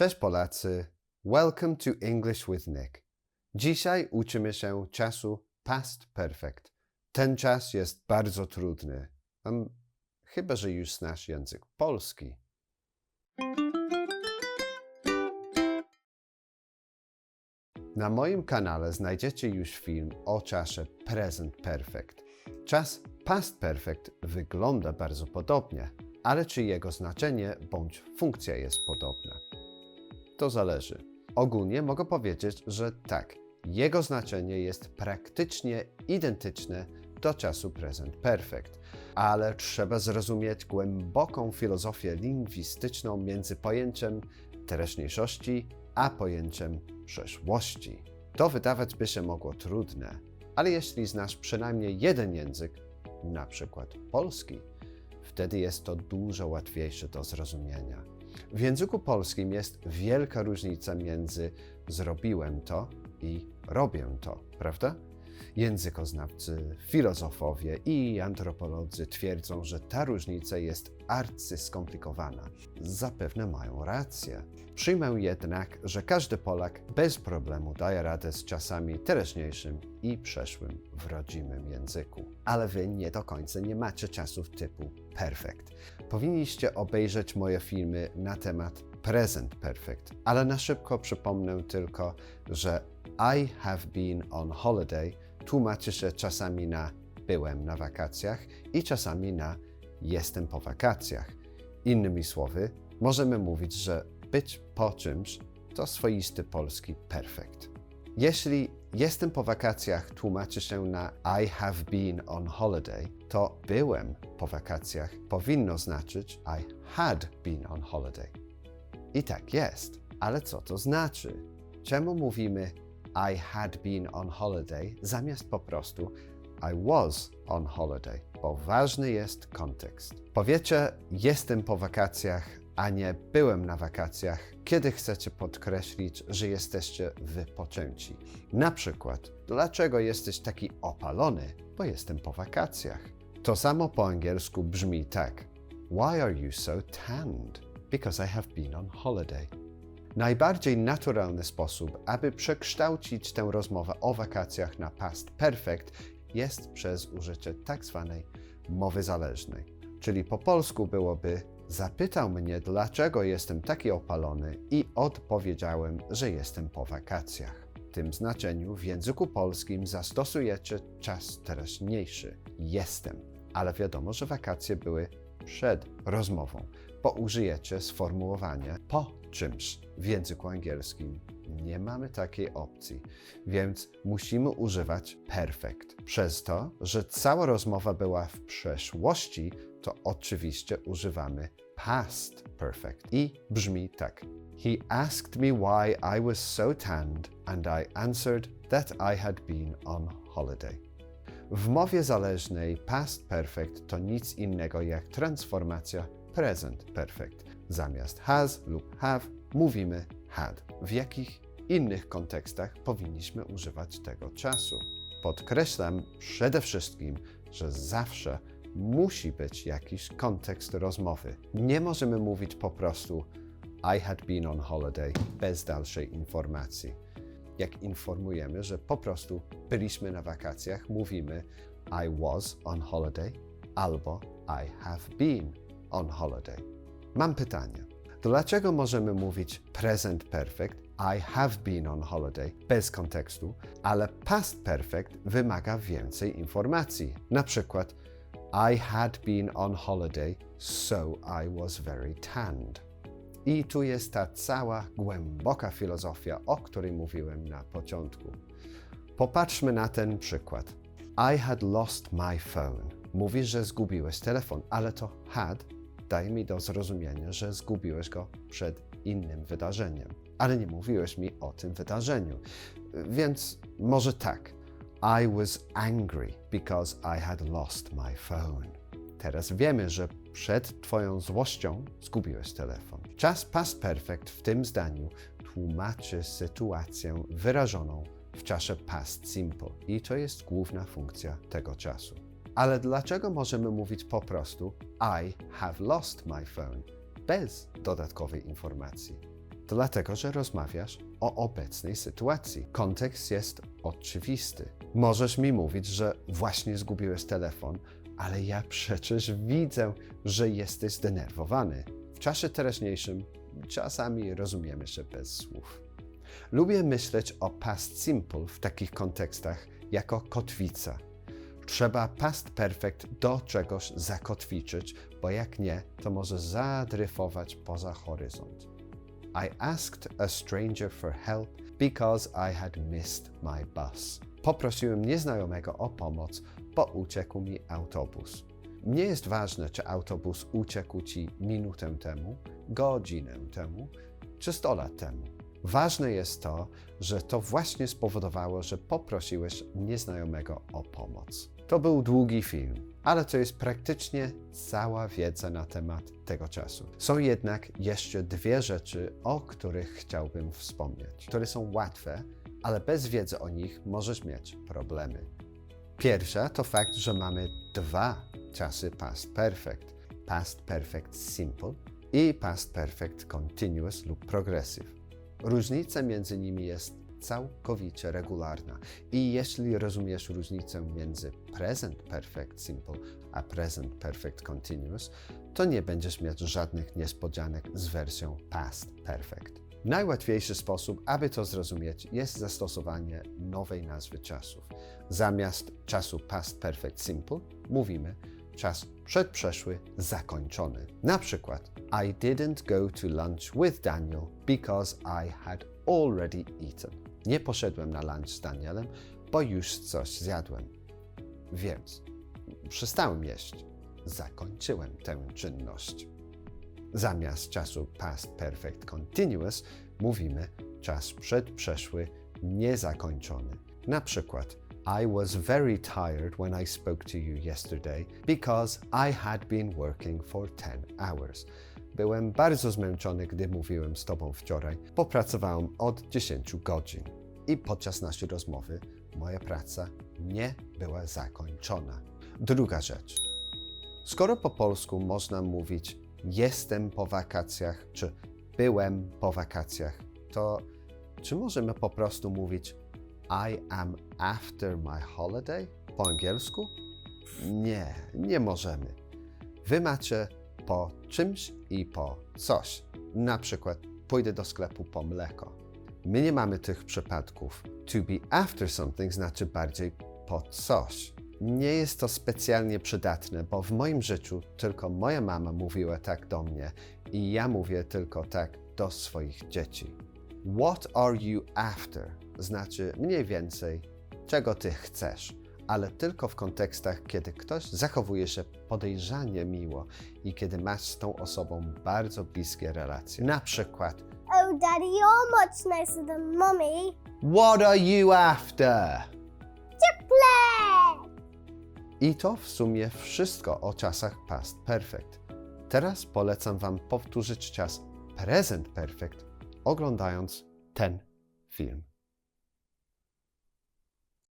Cześć Polacy, welcome to English with Nick. Dzisiaj uczymy się czasu past perfect. Ten czas jest bardzo trudny, um, chyba że już znasz język polski. Na moim kanale znajdziecie już film o czasie present perfect. Czas past perfect wygląda bardzo podobnie, ale czy jego znaczenie bądź funkcja jest podobna? To zależy. Ogólnie mogę powiedzieć, że tak, jego znaczenie jest praktycznie identyczne do czasu present perfect, ale trzeba zrozumieć głęboką filozofię lingwistyczną między pojęciem teraźniejszości a pojęciem przeszłości. To wydawać by się mogło trudne, ale jeśli znasz przynajmniej jeden język, na przykład polski, wtedy jest to dużo łatwiejsze do zrozumienia. W języku polskim jest wielka różnica między zrobiłem to i robię to, prawda? Językoznawcy, filozofowie i antropolodzy twierdzą, że ta różnica jest arcyskomplikowana. Zapewne mają rację. Przyjmę jednak, że każdy Polak bez problemu daje radę z czasami teraźniejszym i przeszłym w rodzimym języku. Ale wy nie do końca nie macie czasów typu perfect. Powinniście obejrzeć moje filmy na temat present perfect, ale na szybko przypomnę tylko, że I have been on holiday tłumaczy się czasami na byłem na wakacjach i czasami na jestem po wakacjach. Innymi słowy, możemy mówić, że być po czymś to swoisty polski perfekt. Jeśli jestem po wakacjach tłumaczy się na I have been on holiday, to byłem po wakacjach powinno znaczyć I had been on holiday. I tak jest, ale co to znaczy? Czemu mówimy I had been on holiday zamiast po prostu I was on holiday? Bo ważny jest kontekst. Powiecie jestem po wakacjach, a nie byłem na wakacjach, kiedy chcecie podkreślić, że jesteście wypoczęci. Na przykład, dlaczego jesteś taki opalony? Bo jestem po wakacjach. To samo po angielsku brzmi tak: Why are you so tanned? Because I have been on holiday. Najbardziej naturalny sposób, aby przekształcić tę rozmowę o wakacjach na past perfect, jest przez użycie tak zwanej mowy zależnej. Czyli po polsku byłoby zapytał mnie, dlaczego jestem taki opalony i odpowiedziałem, że jestem po wakacjach. W tym znaczeniu w języku polskim zastosujecie czas teraźniejszy jestem, ale wiadomo, że wakacje były przed rozmową, bo użyjecie sformułowania po czymś. W języku angielskim nie mamy takiej opcji, więc musimy używać perfect. Przez to, że cała rozmowa była w przeszłości, to oczywiście używamy past perfect i brzmi tak. He asked me why I was so tanned and I answered that I had been on holiday. W mowie zależnej past perfect to nic innego jak transformacja present perfect. Zamiast has lub have mówimy had. W jakich innych kontekstach powinniśmy używać tego czasu? Podkreślam przede wszystkim, że zawsze musi być jakiś kontekst rozmowy. Nie możemy mówić po prostu I had been on holiday bez dalszej informacji. Jak informujemy, że po prostu byliśmy na wakacjach, mówimy I was on holiday albo I have been on holiday. Mam pytanie. Dlaczego możemy mówić present perfect I have been on holiday bez kontekstu, ale past perfect wymaga więcej informacji? Na przykład I had been on holiday, so I was very tanned. I tu jest ta cała głęboka filozofia, o której mówiłem na początku. Popatrzmy na ten przykład. I had lost my phone. Mówisz, że zgubiłeś telefon, ale to had daje mi do zrozumienia, że zgubiłeś go przed innym wydarzeniem. Ale nie mówiłeś mi o tym wydarzeniu. Więc może tak. I was angry because I had lost my phone. Teraz wiemy, że przed Twoją złością zgubiłeś telefon. Czas past perfect w tym zdaniu tłumaczy sytuację wyrażoną w czasie past simple i to jest główna funkcja tego czasu. Ale dlaczego możemy mówić po prostu I have lost my phone bez dodatkowej informacji? dlatego że rozmawiasz o obecnej sytuacji. Kontekst jest oczywisty. Możesz mi mówić, że właśnie zgubiłeś telefon, ale ja przecież widzę, że jesteś zdenerwowany. W czasie teraźniejszym czasami rozumiemy się bez słów. Lubię myśleć o past simple w takich kontekstach jako kotwica. Trzeba past perfect do czegoś zakotwiczyć, bo jak nie, to może zadryfować poza horyzont. I asked a stranger for help because I had missed my bus. Poprosiłem nieznajomego o pomoc, bo uciekł mi autobus. Nie jest ważne, czy autobus uciekł ci minutę temu, godzinę temu, czy 100 lat temu. Ważne jest to, że to właśnie spowodowało, że poprosiłeś nieznajomego o pomoc. To był długi film, ale to jest praktycznie cała wiedza na temat tego czasu. Są jednak jeszcze dwie rzeczy, o których chciałbym wspomnieć, które są łatwe, ale bez wiedzy o nich możesz mieć problemy. Pierwsza to fakt, że mamy dwa czasy past perfect. Past perfect simple i past perfect continuous lub progressive. Różnica między nimi jest całkowicie regularna. I jeśli rozumiesz różnicę między present perfect simple a present perfect continuous, to nie będziesz mieć żadnych niespodzianek z wersją past perfect. Najłatwiejszy sposób, aby to zrozumieć, jest zastosowanie nowej nazwy czasów. Zamiast czasu past perfect simple mówimy czas przedprzeszły zakończony. Na przykład I didn't go to lunch with Daniel because I had already eaten. Nie poszedłem na lunch z Danielem, bo już coś zjadłem. Więc przestałem jeść. Zakończyłem tę czynność. Zamiast czasu past perfect continuous mówimy czas przedprzeszły niezakończony. Na przykład I was very tired when I spoke to you yesterday because I had been working for 10 hours. Byłem bardzo zmęczony, gdy mówiłem z Tobą wczoraj. Popracowałem od 10 godzin. I podczas naszej rozmowy moja praca nie była zakończona. Druga rzecz. Skoro po polsku można mówić jestem po wakacjach, czy byłem po wakacjach, to czy możemy po prostu mówić I am after my holiday po angielsku? Nie, nie możemy. Wy macie po czymś i po coś. Na przykład pójdę do sklepu po mleko. My nie mamy tych przypadków. To be after something znaczy bardziej po coś. Nie jest to specjalnie przydatne, bo w moim życiu tylko moja mama mówiła tak do mnie i ja mówię tylko tak do swoich dzieci. What are you after? Znaczy mniej więcej, czego ty chcesz, ale tylko w kontekstach, kiedy ktoś zachowuje się podejrzanie miło i kiedy masz z tą osobą bardzo bliskie relacje. Na przykład, Oh, Daddy, you're much nicer than Mummy. What are you after? Play! I to w sumie wszystko o czasach past perfect. Teraz polecam Wam powtórzyć czas present perfect, oglądając ten film.